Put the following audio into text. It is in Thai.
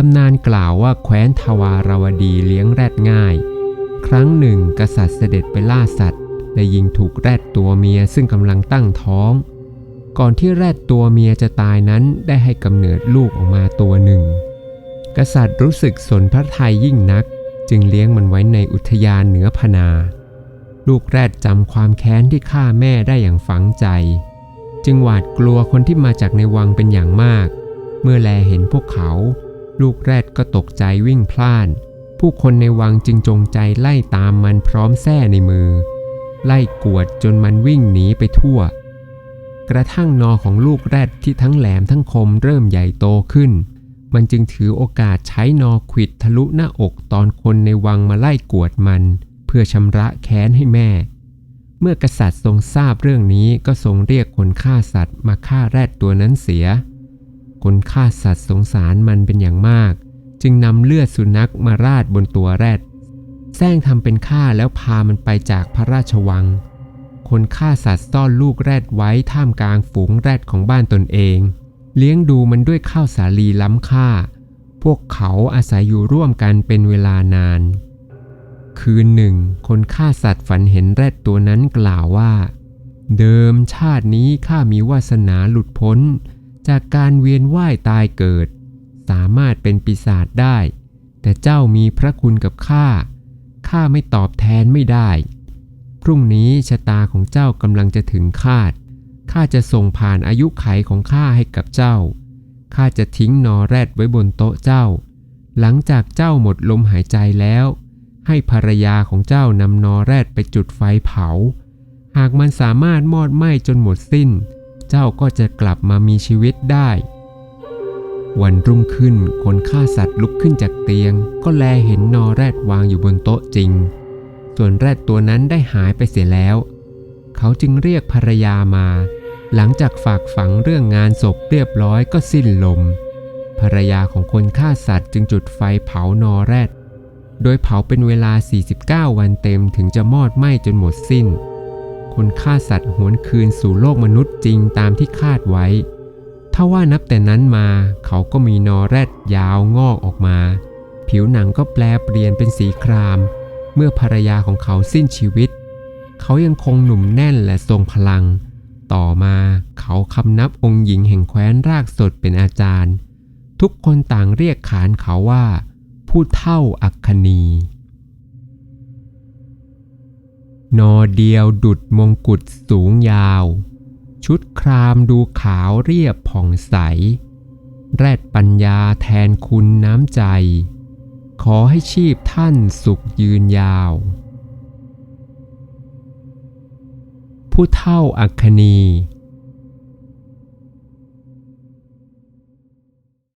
ตำนานกล่าวว่าแคว้นทวารวดีเลี้ยงแรดง่าย ครั้งหนึ่งกษัตริย์เสด็จไปล่าสัตว์และยิงถูกแรดตัวเมียซึ่งกำลังตั้งท้อง ก่อนที่แรดตัวเมียจะตายนั้นได้ให้กำเนิดลูกออกมาตัวหนึ่ง กษัตริย์รู้สึกสนพระทัยยิ่งนัก จึงเลี้ยงมันไว้ในอุทยานเหนือพนา ลูกแรดจำความแค้นที่ฆ่าแม่ได้อย่างฝังใจ จึงหวาดกลัวคนที่มาจากในวังเป็นอย่างมาก เมื่อแลเห็นพวกเขา ลูกแรดก็ตกใจวิ่งพล่าน ผู้คนในวังจึงจงใจไล่ตามมันพร้อมแส้ในมือ ไล่กวดจนมันวิ่งหนีไปทั่ว กระทั่งนอของลูกแรดที่ทั้งแหลมทั้งคมเริ่มใหญ่โตขึ้น มันจึงถือโอกาสใช้นอขิดทะลุหน้าอกตอนคนในวังมาไล่กวดมัน เพื่อชำระแค้นให้แม่ เมื่อกษัตริย์ทรงทราบเรื่องนี้ก็ทรงเรียกคนฆ่าสัตว์มาฆ่าแรดตัวนั้นเสีย คนฆ่าสัตว์สงสารมันเป็นอย่างมาก จึงนำเลือดสุนัขมาราดบนตัวแรดแซงทำเป็นฆ่าแล้วพามันไปจากพระราชวัง คนฆ่าสัตว์ซ่อนลูกแรดไว้ท่ามกลางฝูงแรดของบ้านตนเอง เลี้ยงดูมันด้วยข้าวสาลีล้ำค่า พวกเขาอาศัยอยู่ร่วมกันเป็นเวลานาน คืนหนึ่ง คนฆ่าสัตว์ฝันเห็นแรดตัวนั้นกล่าวว่า เดิมชาตินี้ข้ามีวาสนาหลุดพ้น จากการเวียนว่ายตายเกิด สามารถเป็นปีศาจได้ แต่เจ้ามีพระคุณกับข้าข้าไม่ตอบแทนไม่ได้ พรุ่งนี้ชะตาของเจ้ากำลังจะถึงคาดข้าจะส่งผ่านอายุไขของข้าให้กับเจ้าข้าจะทิ้งนอแรดไว้บนโต๊ะเจ้า หลังจากเจ้าหมดลมหายใจแล้ว ให้ภรรยาของเจ้านำนอแรดไปจุดไฟเผา หากมันสามารถมอดไหม้จนหมดสิ้น เจ้าก็จะกลับมามีชีวิตได้ วันรุ่งขึ้นคนฆ่าสัตว์ลุกขึ้นจากเตียง ก็แลเห็นนอแรดวางอยู่บนโต๊ะจริง ส่วนแรดตัวนั้นได้หายไปเสียแล้ว เขาจึงเรียกภรรยามา หลังจากฝากฝังเรื่องงานศพเรียบร้อยก็สิ้นลม ภรรยาของคนฆ่าสัตว์จึงจุดไฟเผานอแรดโดยเผาเป็นเวลา 49 วันเต็มถึงจะมอดไหม้จนหมดสิ้น คนฆ่าสัตว์หวนคืนสู่โลกมนุษย์จริงตามที่คาดไว้ ถ้าว่านับแต่นั้นมาเขาก็มีนอแรดยาวงอกออกมา ผิวหนังก็แปลเปลี่ยนเป็นสีคราม เมื่อภรรยาของเขาสิ้นชีวิต เขายังคงหนุ่มแน่นและทรงพลัง ต่อมาเขาคำนับองค์หญิงแห่งแคว้นรากสดเป็นอาจารย์ ทุกคนต่างเรียกขานเขาว่า ผู้เท่าอัคคณี นอเดียวดุดมงกุฎสูงยาว ชุดครามดูขาวเรียบผ่องใส แรดปัญญาแทนคุณน้ำใจ ขอให้ชีพท่านสุขยืนยาว ผู้เท่าอัคคี